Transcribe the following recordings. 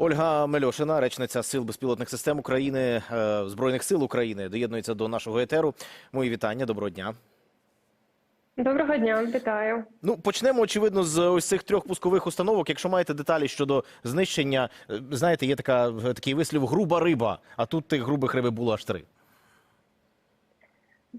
Ольга Мельошина, речниця Сил безпілотних систем України, е, Збройних сил України, доєднується до нашого етеру. Мої вітання, доброго дня. Доброго дня, вітаю. Ну, почнемо, очевидно, з ось цих трьох пускових установок. Якщо маєте деталі щодо знищення, е, знаєте, є така, такий вислів груба риба, а тут тих грубих риби було аж три.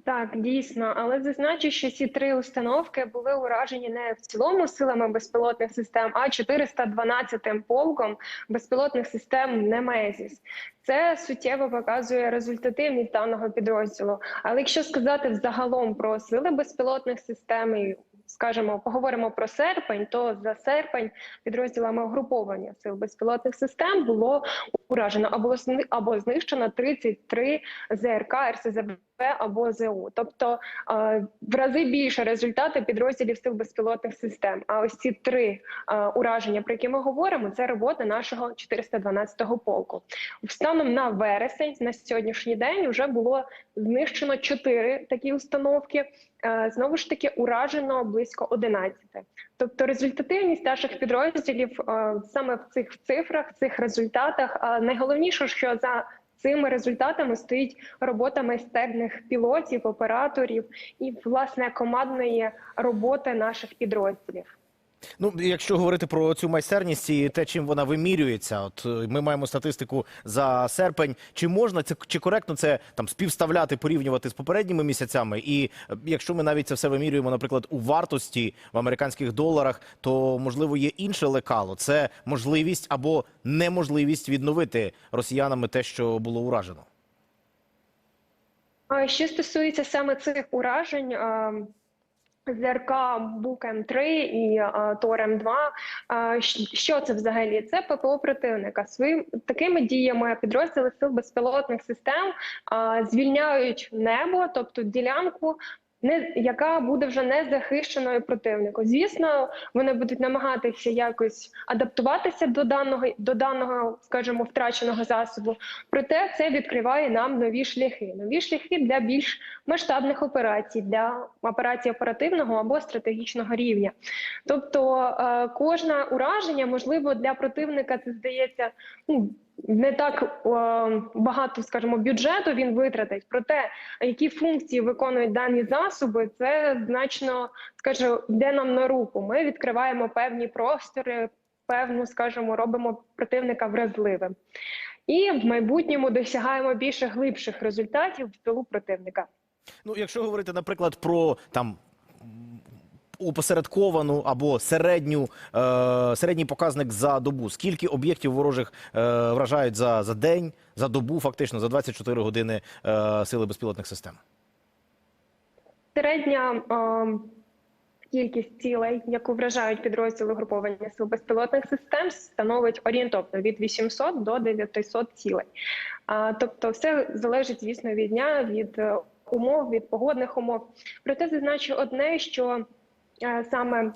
Так, дійсно, але зазначу, що ці три установки були уражені не в цілому силами безпілотних систем, а 412-м полком безпілотних систем Немезіс. Це суттєво показує результативність даного підрозділу. Але якщо сказати взагалом про сили безпілотних систем і скажімо, поговоримо про серпень, то за серпень підрозділами угруповання сил безпілотних систем було уражено або зни- або знищено 33 ЗРК, РСЗВ або ЗУ. Тобто е, в рази більше результати підрозділів сил безпілотних систем. А ось ці три е, ураження, про які ми говоримо, це робота нашого 412-го полку. Станом на вересень, на сьогоднішній день, вже було знищено чотири такі установки. Е, Знову ж таки, уражено близько 11. Тобто результативність наших підрозділів саме в цих цифрах, в цих результатах. Найголовніше, що за цими результатами стоїть робота майстерних пілотів, операторів і власне командної роботи наших підрозділів. Ну, якщо говорити про цю майстерність і те, чим вона вимірюється, от е, ми маємо статистику за серпень. Чи можна це чи коректно це там співставляти, порівнювати з попередніми місяцями? І е, якщо ми навіть це все вимірюємо, наприклад, у вартості в американських доларах, то можливо є інше лекало. Це можливість або неможливість відновити росіянами те, що було уражено. А Що стосується саме цих уражень. Е, ЗРК Бук М3 і Торем Тор М2. Е, Що це взагалі? Це ППО противника. Своїм такими діями підрозділи сил безпілотних систем е, звільняють небо, тобто ділянку. Не яка буде вже не захищеною противнику. Звісно, вони будуть намагатися якось адаптуватися до даного до даного, скажімо, втраченого засобу. Проте це відкриває нам нові шляхи, нові шляхи для більш масштабних операцій, для операцій оперативного або стратегічного рівня. Тобто е, кожне ураження, можливо, для противника це здається ну, не так багато, скажімо, бюджету він витратить. Проте які функції виконують дані засоби, це значно скажімо, йде нам на руку. Ми відкриваємо певні простори, певну, скажімо, робимо противника вразливим. І в майбутньому досягаємо більше глибших результатів в тилу противника. Ну, якщо говорити, наприклад, про там опосередковану або середню, е, середній показник за добу, скільки об'єктів ворожих е, вражають за, за день, за добу, фактично, за 24 години е, сили безпілотних систем? Середня е, кількість цілей, яку вражають підрозділи угруповання сил безпілотних систем, становить орієнтовно від 800 до 900 цілей. А, тобто, все залежить, звісно, від дня, від е, умов, від погодних умов. Проте зазначу одне, що е, саме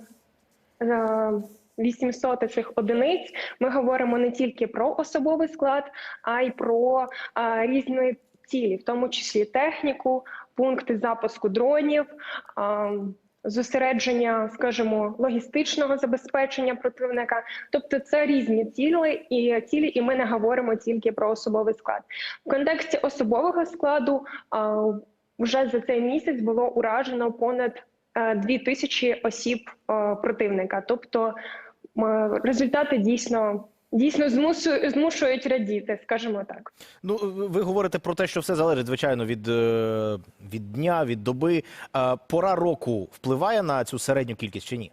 е, 800 цих одиниць ми говоримо не тільки про особовий склад, а й про е, різні цілі, в тому числі техніку, пункти запуску дронів. е, Зосередження, скажімо, логістичного забезпечення противника, тобто це різні цілі і цілі, і ми не говоримо тільки про особовий склад. В контексті особового складу вже за цей місяць було уражено понад е, дві тисячі осіб е, противника. Тобто результати дійсно дійсно змушують, змушують радіти, скажімо так. Ну, ви говорите про те, що все залежить, звичайно, від, е, від дня, від доби. Е, Пора року впливає на цю середню кількість чи ні?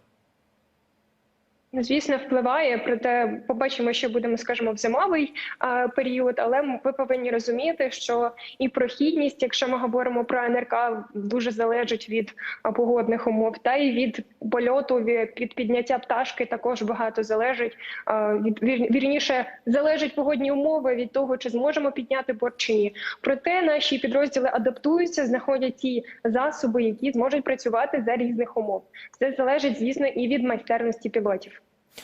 Звісно, впливає, проте побачимо, що будемо, скажімо, в зимовий а, період. Але ви повинні розуміти, що і прохідність, якщо ми говоримо про НРК, дуже залежить від погодних умов, та й від польоту, від, підняття пташки також багато залежить. А, від вір- вірніше залежать погодні умови від того, чи зможемо підняти борт чи ні. Проте наші підрозділи адаптуються, знаходять ті засоби, які зможуть працювати за різних умов. Це залежить, звісно, і від майстерності пілотів.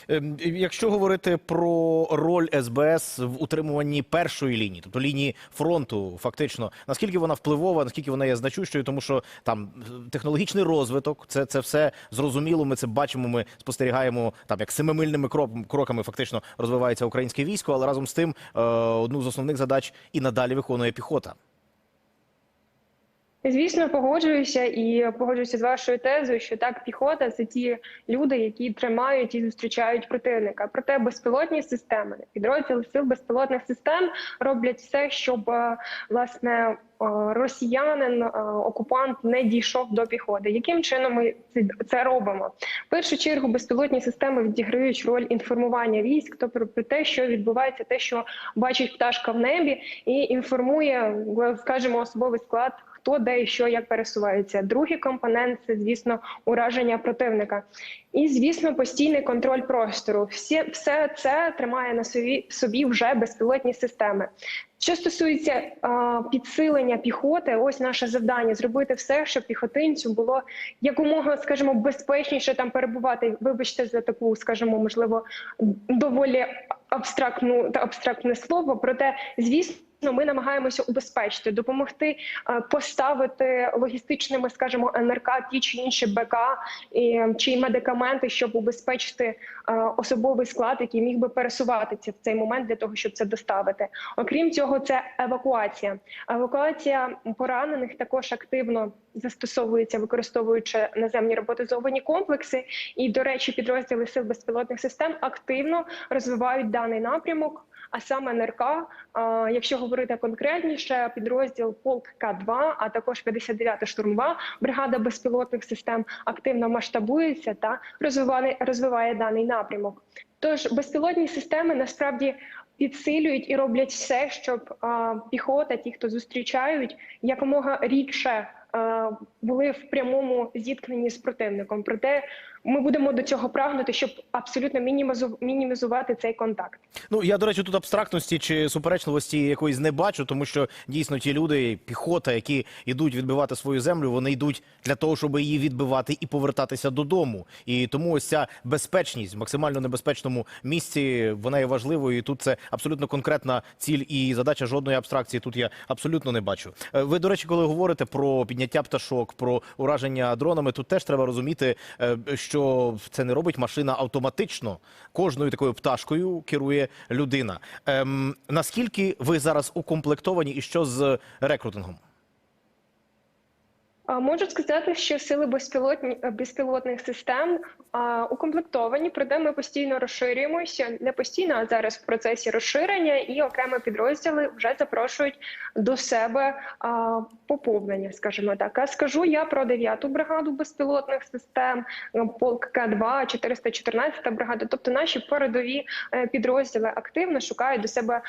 Ем, Якщо говорити про роль СБС в утримуванні першої лінії, тобто лінії фронту, фактично, наскільки вона впливова, наскільки вона є значущою, тому що там е, технологічний розвиток, це, це все зрозуміло. Ми це бачимо. Ми спостерігаємо там, як семимильними крок- кроками фактично розвивається українське військо, але разом з тим е, одну з основних задач і надалі виконує піхота. Звісно, погоджуюся і погоджуюся з вашою тезою, що так, піхота це ті люди, які тримають і зустрічають противника. Проте безпілотні системи, підрозділи сил безпілотних систем роблять все, щоб е, власне е, росіянин, е, окупант не дійшов до піхоти. Яким чином ми це, робимо? В першу чергу безпілотні системи відіграють роль інформування військ, тобто про те, що відбувається, те, що бачить пташка в небі, і інформує, скажімо, особовий склад хто де і що як пересувається. Другий компонент це, звісно, ураження противника. І, звісно, постійний контроль простору. Всі, все це тримає на собі, собі вже безпілотні системи. Що стосується е, підсилення піхоти, ось наше завдання зробити все, щоб піхотинцю було якомога, скажімо, безпечніше там перебувати. Вибачте за таку, скажімо, можливо, доволі абстрактну та абстрактне слово. Проте, звісно. Ми намагаємося убезпечити, допомогти е, поставити логістичними, скажімо, НРК ті чи інші БК чи медикаменти, щоб убезпечити е, особовий склад, який міг би пересуватися в цей момент для того, щоб це доставити. Окрім цього, це евакуація. Евакуація поранених також активно застосовується, використовуючи наземні роботизовані комплекси. І, до речі, підрозділи сил безпілотних систем активно розвивають даний напрямок. А саме НРК, а, якщо говорити конкретніше, підрозділ полк К2, а також 59-та штурмова бригада безпілотних систем активно масштабується та розвиває, розвиває даний напрямок. Тож безпілотні системи насправді підсилюють і роблять все, щоб а, піхота, ті, хто зустрічають, якомога рідше були в прямому зіткненні з противником. Проте ми будемо до цього прагнути, щоб абсолютно мінімізу- мінімізувати цей контакт. Ну я до речі, тут абстрактності чи суперечливості якоїсь не бачу, тому що дійсно ті люди, піхота, які йдуть відбивати свою землю, вони йдуть для того, щоб її відбивати і повертатися додому. І тому ось ця безпечність в максимально небезпечному місці вона є важливою. І тут це абсолютно конкретна ціль і задача жодної абстракції. Тут я абсолютно не бачу. Е, Ви, до речі, коли говорите про підняття пташок, про ураження дронами, тут теж треба розуміти, е, що це не робить машина автоматично. Кожною такою пташкою керує людина. Ем, наскільки ви зараз укомплектовані і що з рекрутингом? Можу сказати, що сили безпілотні безпілотних систем укомплектовані, проте ми постійно розширюємося, не постійно, а зараз в процесі розширення, і окремі підрозділи вже запрошують до себе поповнення, скажімо так. А скажу я про 9-ту бригаду безпілотних систем, ну, полк К2, 414 бригада. Тобто наші передові е, підрозділи активно шукають до себе.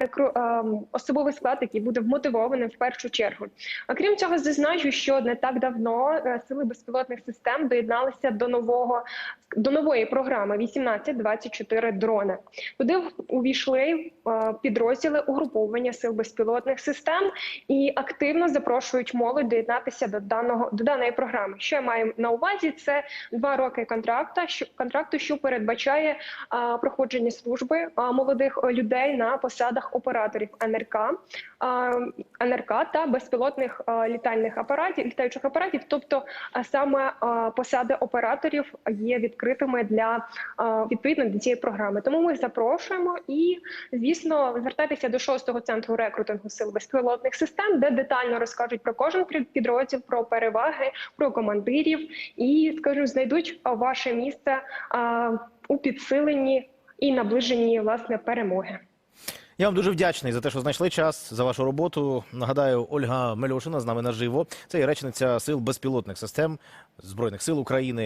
Ем, особовий склад, який буде вмотивований в першу чергу. Окрім цього, зазначу, що не так давно е, сили безпілотних систем доєдналися до нового до нової програми 1824 дрони. Туди увійшли е, підрозділи угруповання сил безпілотних систем і активно запрошують молодь доєднатися до даного до даної програми. Що я маю на увазі? Це два роки контракта, що контракту, що передбачає проходження служби молодих е, людей на посадах операторів НРК, НРК та безпілотних літальних апаратів, літаючих апаратів. Тобто, саме посади операторів є відкритими для відповідно до цієї програми. Тому ми запрошуємо і, звісно, звертайтеся до шостого центру рекрутингу сил безпілотних систем, де детально розкажуть про кожен під- підрозділ, про переваги, про командирів і, скажімо, знайдуть ваше місце у підсиленні і наближенні власне перемоги. Я вам дуже вдячний за те, що знайшли час за вашу роботу. Нагадаю, Ольга Мельошина з нами наживо. Це і речниця сил безпілотних систем збройних сил України.